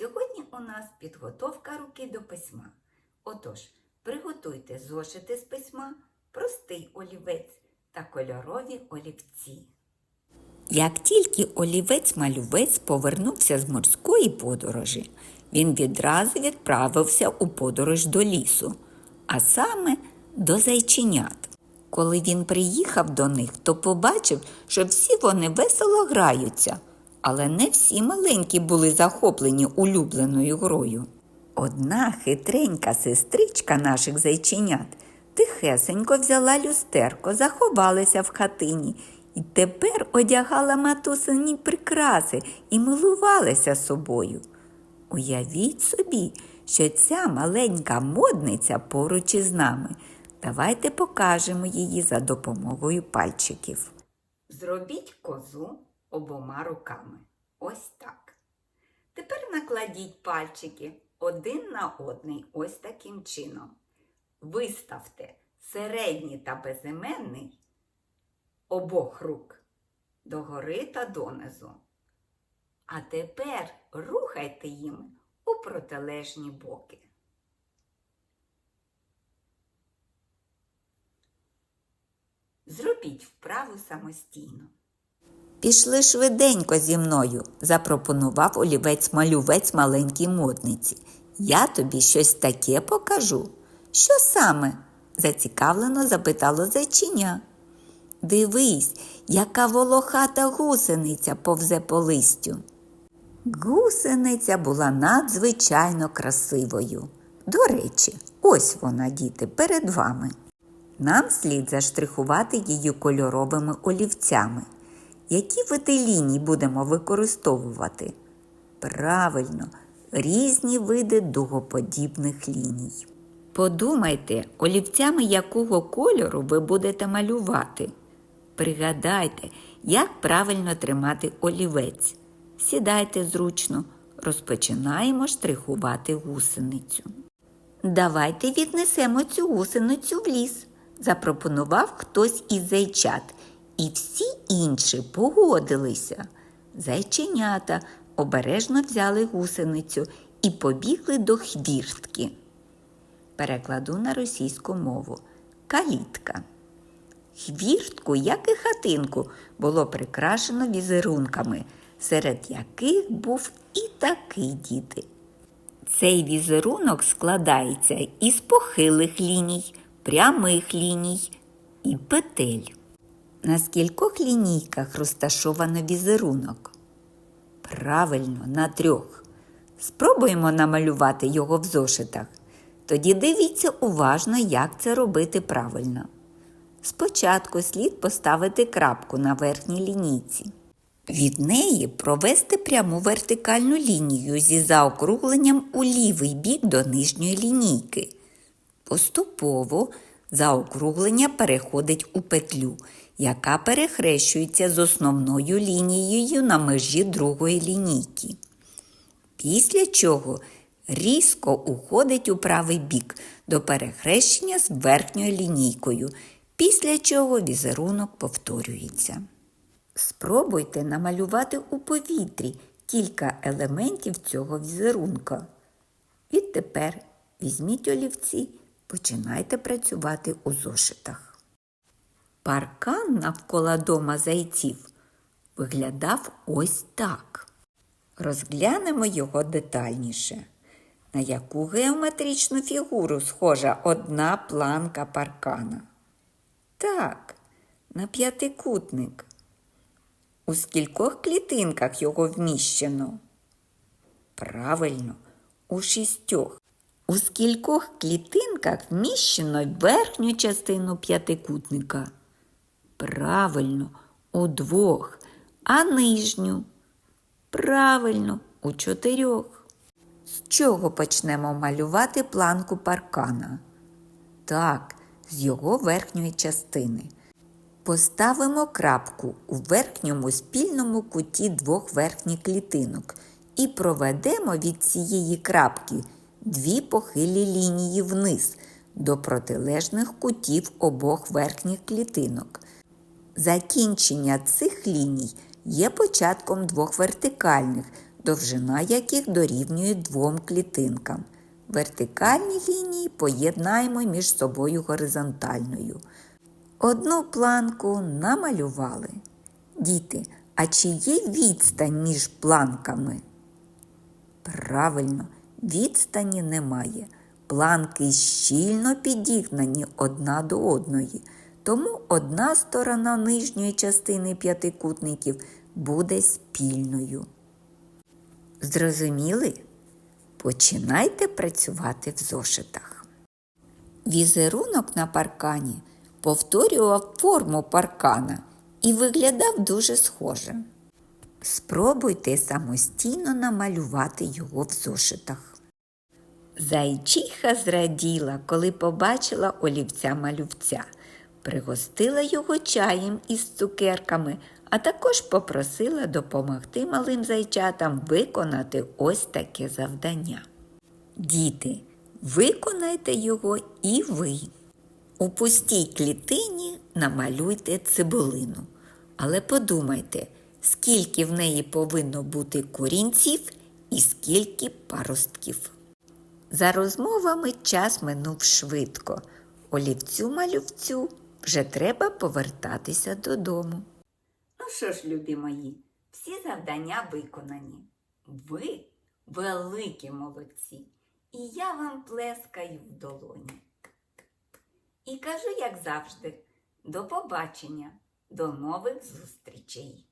Сьогодні у нас підготовка руки до письма. Отож, приготуйте зошити з письма, простий олівець та кольорові олівці. Як тільки олівець-малювець повернувся з морської подорожі, він відразу відправився у подорож до лісу, а саме до зайченят. Коли він приїхав до них, то побачив, що всі вони весело граються, але не всі маленькі були захоплені улюбленою грою. Одна хитренька сестричка наших зайченят тихесенько взяла люстерко, заховалася в хатині і тепер одягала матусині прикраси і милувалася собою. Уявіть собі, що ця маленька модниця поруч із нами. Давайте покажемо її за допомогою пальчиків. Зробіть козу обома руками. Ось так. Тепер накладіть пальчики один на одний ось таким чином. Виставте середній та безіменний обох рук догори та донизу. А тепер рухайте їм у протилежні боки. Зробіть вправу самостійно. Пішли швиденько зі мною, запропонував олівець-малювець маленькій модниці. Я тобі щось таке покажу. Що саме? зацікавлено запитало зайчиня. Дивись, яка волохата гусениця повзе по листю. Гусениця була надзвичайно красивою. До речі, ось вона, діти, перед вами. Нам слід заштрихувати її кольоровими олівцями. Які види ліній будемо використовувати? Правильно, різні види дугоподібних ліній. Подумайте, олівцями якого кольору ви будете малювати. Пригадайте, як правильно тримати олівець. Сідайте зручно, розпочинаємо штрихувати гусеницю. Давайте віднесемо цю гусеницю в ліс, запропонував хтось із зайчат, і всі інші погодилися. Зайченята обережно взяли гусеницю і побігли до хвіртки. Перекладу на російську мову калітка. Хвіртку, як і хатинку, було прикрашено візерунками, серед яких був і такий діти. Цей візерунок складається із похилих ліній, прямих ліній і петель. На скількох лінійках розташовано візерунок? Правильно, на трьох. Спробуємо намалювати його в зошитах. Тоді дивіться уважно, як це робити правильно. Спочатку слід поставити крапку на верхній лінійці. Від неї провести пряму вертикальну лінію зі заокругленням у лівий бік до нижньої лінійки. Поступово заокруглення переходить у петлю, яка перехрещується з основною лінією на межі другої лінійки. Після чого різко уходить у правий бік до перехрещення з верхньою лінійкою, після чого візерунок повторюється. Спробуйте намалювати у повітрі кілька елементів цього візерунка. Відтепер візьміть олівці, починайте працювати у зошитах. Паркан навколо дома зайців виглядав ось так. Розглянемо його детальніше. На яку геометричну фігуру схожа одна планка паркана? Так, на п'ятикутник. У скількох клітинках його вміщено? Правильно, у шістьох. У скількох клітинках вміщено верхню частину п'ятикутника? Правильно, у двох. А нижню? Правильно, у чотирьох. З чого почнемо малювати планку паркана? Так, з його верхньої частини. Поставимо крапку у верхньому спільному куті двох верхніх клітинок і проведемо від цієї крапки дві похилі лінії вниз до протилежних кутів обох верхніх клітинок. Закінчення цих ліній є початком двох вертикальних довжина яких дорівнює двом клітинкам. Вертикальні лінії поєднаємо між собою горизонтальною. Одну планку намалювали. Діти, а чи є відстань між планками? Правильно, відстані немає. Планки щільно підігнані одна до одної, тому одна сторона нижньої частини п'ятикутників буде спільною. Зрозуміли? Починайте працювати в зошитах. Візерунок на паркані повторював форму паркана і виглядав дуже схоже. Спробуйте самостійно намалювати його в зошитах. Зайчиха зраділа, коли побачила олівця малювця, пригостила його чаєм із цукерками, а також попросила допомогти малим зайчатам виконати ось таке завдання. Діти, виконайте його і ви. У пустій клітині намалюйте цибулину, але подумайте, скільки в неї повинно бути корінців і скільки паростків. За розмовами час минув швидко. Олівцю малювцю вже треба повертатися додому. Ну що ж, любі мої, всі завдання виконані. Ви великі молодці, і я вам плескаю в долоні. І кажу, як завжди, до побачення, до нових зустрічей.